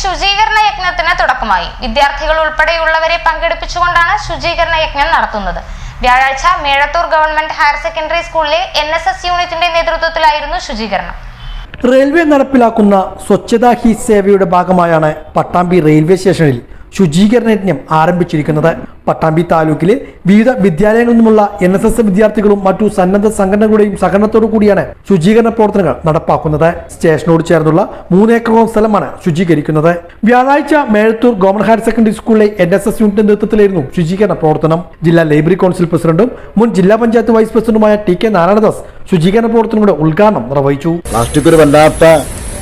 ശുചീകരണ യജ്ഞത്തിന് തുടക്കമായി. വിദ്യാർത്ഥികൾ ഉൾപ്പെടെയുള്ളവരെ പങ്കെടുപ്പിച്ചുകൊണ്ടാണ് ശുചീകരണ യജ്ഞം നടത്തുന്നത്. വ്യാഴാഴ്ച മേഴത്തൂർ ഗവൺമെന്റ് ഹയർ സെക്കൻഡറി സ്കൂളിലെ എൻ എസ് എസ് യൂണിറ്റിന്റെ നേതൃത്വത്തിലായിരുന്നു ശുചീകരണം. റെയിൽവേ നടപ്പിലാക്കുന്ന സ്വച്ഛതാ ഹി സേവയുടെ ഭാഗമായാണ് പട്ടാമ്പി റെയിൽവേ സ്റ്റേഷനിൽ ശുചീകരണ യജ്ഞം ആരംഭിച്ചിരിക്കുന്നത്. പട്ടാമ്പി താലൂക്കിലെ വിവിധ വിദ്യാലയങ്ങളിൽ നിന്നുമുള്ള എൻ എസ് എസ് വിദ്യാർത്ഥികളും മറ്റു സന്നദ്ധ സംഘടനകളുടെയും സഹകരണത്തോടു കൂടിയാണ് ശുചീകരണ പ്രവർത്തനങ്ങൾ നടപ്പാക്കുന്നത്. സ്റ്റേഷനോട് ചേർന്നുള്ള മൂന്നേക്കറോളം സ്ഥലമാണ് ശുചീകരിക്കുന്നത്. വ്യാഴാഴ്ച മേഴത്തൂർ ഗവൺമെന്റ് ഹയർ സെക്കൻഡറി സ്കൂളിലെ എൻ എസ് എസ് യൂണിറ്റിന്റെ നേതൃത്വത്തിലായിരുന്നു ശുചീകരണ പ്രവർത്തനം. ജില്ലാ ലൈബ്രറി കൗൺസിൽ പ്രസിഡന്റും മുൻ ജില്ലാ പഞ്ചായത്ത് വൈസ് പ്രസിഡന്റുമായ ടി കെ നാരായണദാസ് ശുചീകരണ പ്രവർത്തനങ്ങളുടെ ഉദ്ഘാടനം നിർവഹിച്ചു. പ്ലാസ്റ്റിക് ഒരു വല്ലാത്ത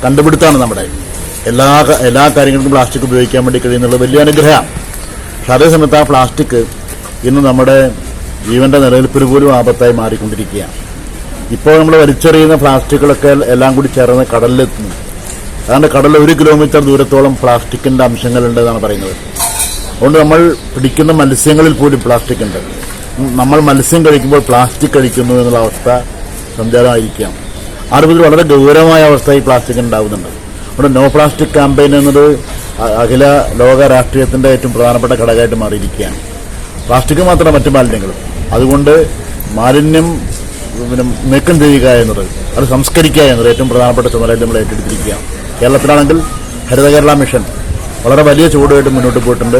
കണ്ടുപിടുത്താണ് നമ്മുടെ എല്ലാ എല്ലാ കാര്യങ്ങൾക്കും പ്ലാസ്റ്റിക് ഉപയോഗിക്കാൻ വേണ്ടി കഴിയുന്നുള്ള വലിയ അനുഗ്രഹമാണ് പക്ഷെ അതേസമയത്ത് ആ പ്ലാസ്റ്റിക് ഇന്ന് നമ്മുടെ ജീവന്റെ നിലനിൽപ്പിന് പോലും ആപത്തായി മാറിക്കൊണ്ടിരിക്കുകയാണ്. ഇപ്പോൾ നമ്മൾ വലിച്ചെറിയുന്ന പ്ലാസ്റ്റിക്കുകളൊക്കെ എല്ലാം കൂടി ചേർന്ന് കടലിലെത്തുന്നു. അതുകൊണ്ട് കടലിൽ ഒരു കിലോമീറ്റർ ദൂരത്തോളം പ്ലാസ്റ്റിക്കിന്റെ അംശങ്ങളുണ്ട് എന്നാണ് പറയുന്നത്. അതുകൊണ്ട് നമ്മൾ പിടിക്കുന്ന മത്സ്യങ്ങളിൽ പോലും പ്ലാസ്റ്റിക് ഉണ്ട്. നമ്മൾ മത്സ്യം കഴിക്കുമ്പോൾ പ്ലാസ്റ്റിക് കഴിക്കുന്നു എന്നുള്ള അവസ്ഥ സഞ്ചാരമായിരിക്കാം ആ രൂപത്തിൽ വളരെ ഗൗരവമായ അവസ്ഥ ഈ പ്ലാസ്റ്റിക് ഉണ്ടാകുന്നുണ്ട്. അതുകൊണ്ട് നോ പ്ലാസ്റ്റിക് ക്യാമ്പയിൻ എന്നത് അഖില ലോക രാഷ്ട്രീയത്തിന്റെ ഏറ്റവും പ്രധാനപ്പെട്ട ഘടകമായിട്ട് മാറിയിരിക്കുകയാണ്. പ്ലാസ്റ്റിക് മാത്രമല്ല മറ്റു മാലിന്യങ്ങളും. അതുകൊണ്ട് മാലിന്യം പിന്നെ നീക്കം ചെയ്യുക എന്നത് അത് സംസ്കരിക്കുക എന്നത് ഏറ്റവും പ്രധാനപ്പെട്ട ചുമതലയിൽ നമ്മൾ ഏറ്റെടുത്തിരിക്കുകയാണ്. കേരളത്തിലാണെങ്കിൽ ഹരിത കേരള മിഷൻ വളരെ വലിയ ചൂടുമായിട്ട് മുന്നോട്ട് പോയിട്ടുണ്ട്.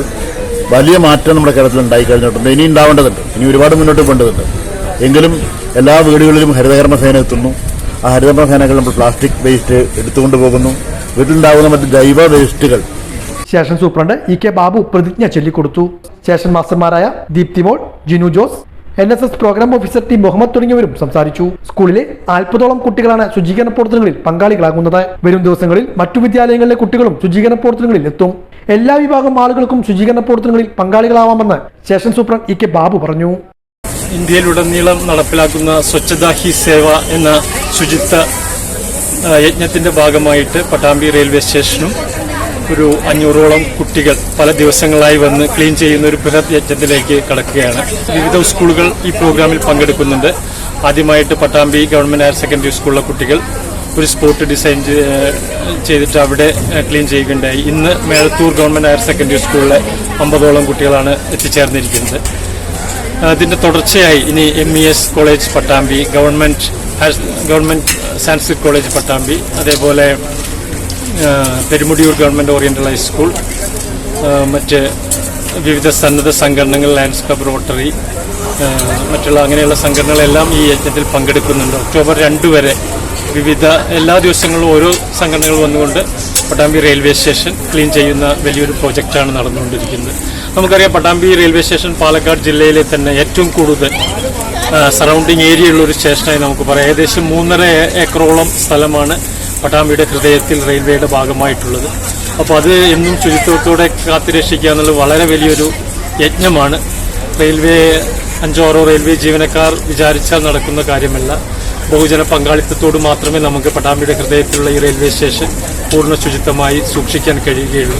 വലിയ മാറ്റം നമ്മുടെ കേരളത്തിൽ ഉണ്ടായി കഴിഞ്ഞിട്ടുണ്ട്. ഇനി ഉണ്ടാവേണ്ടതുണ്ട്. ഇനി ഒരുപാട് മുന്നോട്ട് പോകേണ്ടതുണ്ട്. എങ്കിലും എല്ലാ വീടുകളിലും ഹരിതകർമ്മ സേന എത്തുന്നു. സേനകൾ നമ്മൾ പ്ലാസ്റ്റിക് വേസ്റ്റ് എടുത്തുകൊണ്ട് പോകുന്നു. വീട്ടിലുണ്ടാകുന്ന മറ്റ് ജൈവ വേസ്റ്റുകൾ station superintendent E K Babu പ്രതിജ്ഞ ചൊല്ലിക്കൊടുത്തു. Station മാസ്റ്റർമാരായ Deepthimol Jinu Jose N S S programme officer T Muhammad തുടങ്ങിയവരും സംസാരിച്ചു. സ്കൂളിലെ നാൽപ്പതോളം കുട്ടികളാണ് ശുചീകരണ പ്രവർത്തനങ്ങളിൽ പങ്കാളികളാകുന്നത്. വരും ദിവസങ്ങളിൽ മറ്റു വിദ്യാലയങ്ങളിലെ കുട്ടികളും ശുചീകരണ പ്രവർത്തനങ്ങളിൽ എത്തും. എല്ലാ വിഭാഗം ആളുകൾക്കും ശുചീകരണ പ്രവർത്തനങ്ങളിൽ പങ്കാളികളാവാമെന്ന് station superintendent E K Babu പറഞ്ഞു. ഇന്ത്യയിലുടനീളം നടപ്പിലാക്കുന്ന സ്വച്ഛതാ ഹി സേവ എന്ന ശുചിത്വ യജ്ഞത്തിന്റെ ഭാഗമായിട്ട് പട്ടാമ്പി റെയിൽവേ സ്റ്റേഷനും ഒരു അഞ്ഞൂറോളം കുട്ടികൾ പല ദിവസങ്ങളായി വന്ന് ക്ലീൻ ചെയ്യുന്ന ഒരു ബൃഹത് യജ്ഞത്തിലേക്ക് കടക്കുകയാണ്. വിവിധ സ്കൂളുകൾ ഈ പ്രോഗ്രാമിൽ പങ്കെടുക്കുന്നുണ്ട്. ആദ്യമായിട്ട് പട്ടാമ്പി ഗവൺമെന്റ് ഹയർ സെക്കൻഡറി സ്കൂളിലെ കുട്ടികൾ ഒരു സ്പോട്ട് ഡിസൈൻ ചെയ്തിട്ട് അവിടെ ക്ലീൻ ചെയ്യുകയുണ്ടായി. ഇന്ന് മേളത്തൂർ ഗവൺമെന്റ് ഹയർ സെക്കൻഡറി സ്കൂളിലെ അമ്പതോളം കുട്ടികളാണ് എത്തിച്ചേർന്നിരിക്കുന്നത്. അതിന്റെ തുടർച്ചയായി ഇനി M E S college Pattambi government higher- government Sanskrit college Pattambi അതേപോലെ പെരുമുടിയൂർ ഗവൺമെന്റ് ഓറിയന്റൽ ഹൈസ്കൂൾ മറ്റ് വിവിധ സന്നദ്ധ സംഘടനകൾ ലയൺസ് ക്ലബ് റോട്ടറി മറ്റുള്ള അങ്ങനെയുള്ള സംഘടനകളെല്ലാം ഈ യജ്ഞത്തിൽ പങ്കെടുക്കുന്നുണ്ട്. ഒക്ടോബർ രണ്ട് വരെ വിവിധ എല്ലാ ദിവസങ്ങളും ഓരോ സംഘടനകൾ വന്നുകൊണ്ട് പട്ടാമ്പി റെയിൽവേ സ്റ്റേഷൻ ക്ലീൻ ചെയ്യുന്ന വലിയൊരു പ്രോജക്റ്റാണ് നടന്നുകൊണ്ടിരിക്കുന്നത്. നമുക്കറിയാം പട്ടാമ്പി റെയിൽവേ സ്റ്റേഷൻ പാലക്കാട് ജില്ലയിലെ തന്നെ ഏറ്റവും കൂടുതൽ സറൗണ്ടിങ് ഏരിയ ഒരു സ്റ്റേഷനായി നമുക്ക് പറയാം. ഏകദേശം മൂന്നര ഏക്കറോളം സ്ഥലമാണ് പട്ടാമ്പിയുടെ ഹൃദയത്തിൽ റെയിൽവേയുടെ ഭാഗമായിട്ടുള്ളത്. അപ്പോൾ അത് എന്നും ശുചിത്വത്തോടെ കാത്തുരക്ഷിക്കുക എന്നുള്ളത് വളരെ വലിയൊരു യജ്ഞമാണ്. റെയിൽവേ അഞ്ചോറോ റെയിൽവേ ജീവനക്കാർ വിചാരിച്ചാൽ നടക്കുന്ന കാര്യമല്ല. ബഹുജന പങ്കാളിത്തത്തോട് മാത്രമേ നമുക്ക് പട്ടാമ്പിയുടെ ഹൃദയത്തിലുള്ള ഈ റെയിൽവേ സ്റ്റേഷൻ പൂർണ ശുചിത്വമായി സൂക്ഷിക്കാൻ കഴിയുകയുള്ളൂ.